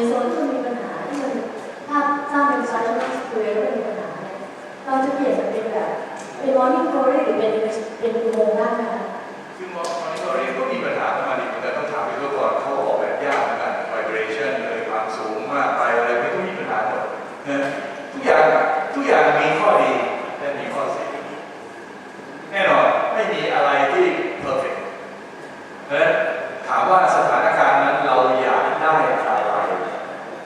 ในโซนที่มันมีปัญหาที่มันภาพสร้างเป็นไซส์มันสเกวแล้วมันมีปัญหาเนี่ยเราจะเปลี่ยนเป็นแบบเป็นมอร์นิ่งโกลหรือเป็นเป็นอุโมงค์ได้ไหมคะคือมอร์นิ่งโกลก็มีปัญหาประมาณนี้เหมือนกันต้องถามไปตัวก่อนเขาออกแบบยากเหมือนกันไวเบรชั่นเลยความสูงมากไปอะไรไม่ต้องมีปัญหาหมดทุกอย่างทุกอย่างมีข้อดีและมีข้อเสียแน่นอนไม่มีอะไรที่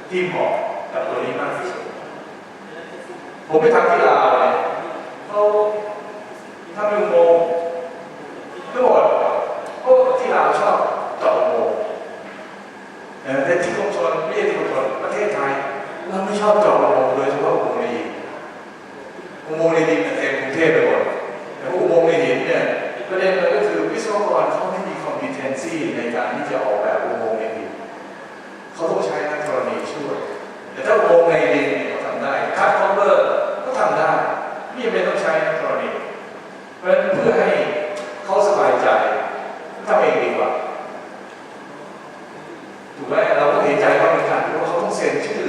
ที่เหมาะกับตัวนี้มากที่สุดผมไปทำที่ลาวเนี่ยเขาทำเป็นอุโมงค์ก็บอกว่าโอ้ที่ลาวชอบเจาะอุโมงค์แต่ที่กรมชนไม่ใช่ที่กรมชนประเทศไทยเราไม่ชอบเจาะอุโมงค์โดยเฉพาะอุโมงค์ในดินอุโมงค์ในดินเนี่ยเต็มกรุงเทพไปหมดแต่ว่าอุโมงค์ในหินเนี่ยประเด็นมันก็คือวิศวกรเขาไม่มี competency ในการที่จะออกแบบอุโมงค์ในดินเขาต้องใช้นักธรณีช่วย แต่ถ้าอุโมงค์ในดินเนี่ยเขาทำได้คัดคอเวอร์ก็ทำได้ไม่จำเป็นต้องใช้นักธรณีเพราะฉะนั้นเพื่อให้เขาสบายใจทำเองดีกว่า ถูกไหมเราต้องเห็นใจเขาเหมือนกัน เพราะว่าเขาต้องเซ็นชื่อ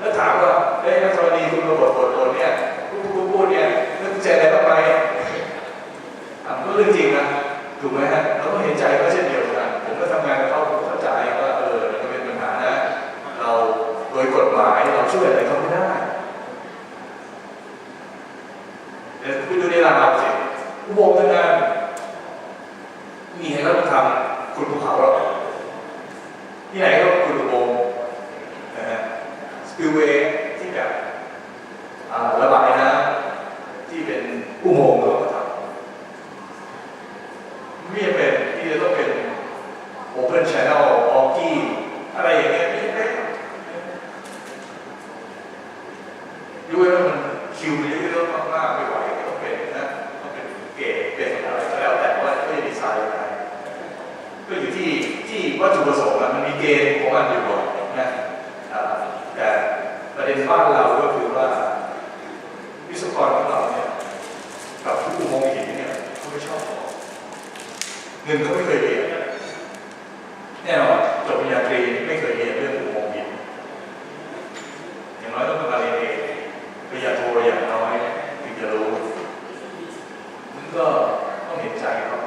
แล้วถามว่าเอ้ยนักรณีคุณมาบดบดบดเนี่ยพูดพูดพูดเนี่ยแล้วคุณเซ็นอะไรบ้างไหมอะก็เรื่องจริงนะถูกไหมฮะเราต้องเห็นใจเขาเช่นเดียวกันผมก็ทำงานกับเขาเข้าใจว่าเออมันเป็นปัญหานะเราโดยกฎหมายเราช่วยอะไรเขาไม่ได้เดี๋ยวคุณดูในลาสิอุโมงค์ทั้งนั้นมีให้เราทำคุณภูเขาหรอกที่ไหนก็คุณอุโมงค์นะฮะ สปิลเวที่แบบระบายน้ำที่เป็นอุโมงค์เราก็ทำไม่เป็นที่จะต้องเป็น Open Channel ออกกี้อะไรอย่างเงี้ยไม่จำเป็นยูเอ็นมันคิวมันเยอะๆมากๆไม่ไหวต้องเป็นนะต้องเป็นเกรดเป็นอะไรก็แล้วแต่ว่าเขาจะดีไซน์ยังไงก็อยู่ที่ที่วัตถุประสงค์มันมีเกณฑ์ของมันอยู่ก่อนนะ ด็นบ้านเราก็คือว่า วิศวกรของเราเนี่ยกับผู้มองเห็นเนี่ยเขาไม่ชอบเงินเขาไม่เคยเรียนแน่นอนจบปริญญาตรีไม่เคยเรียนเรื่องผู้มองเห็นอย่างน้อยต้องมาเรียนเองปริญญาโทอย่างน้อยถึงจะรู้มันก็ต้องเห็นใจเขา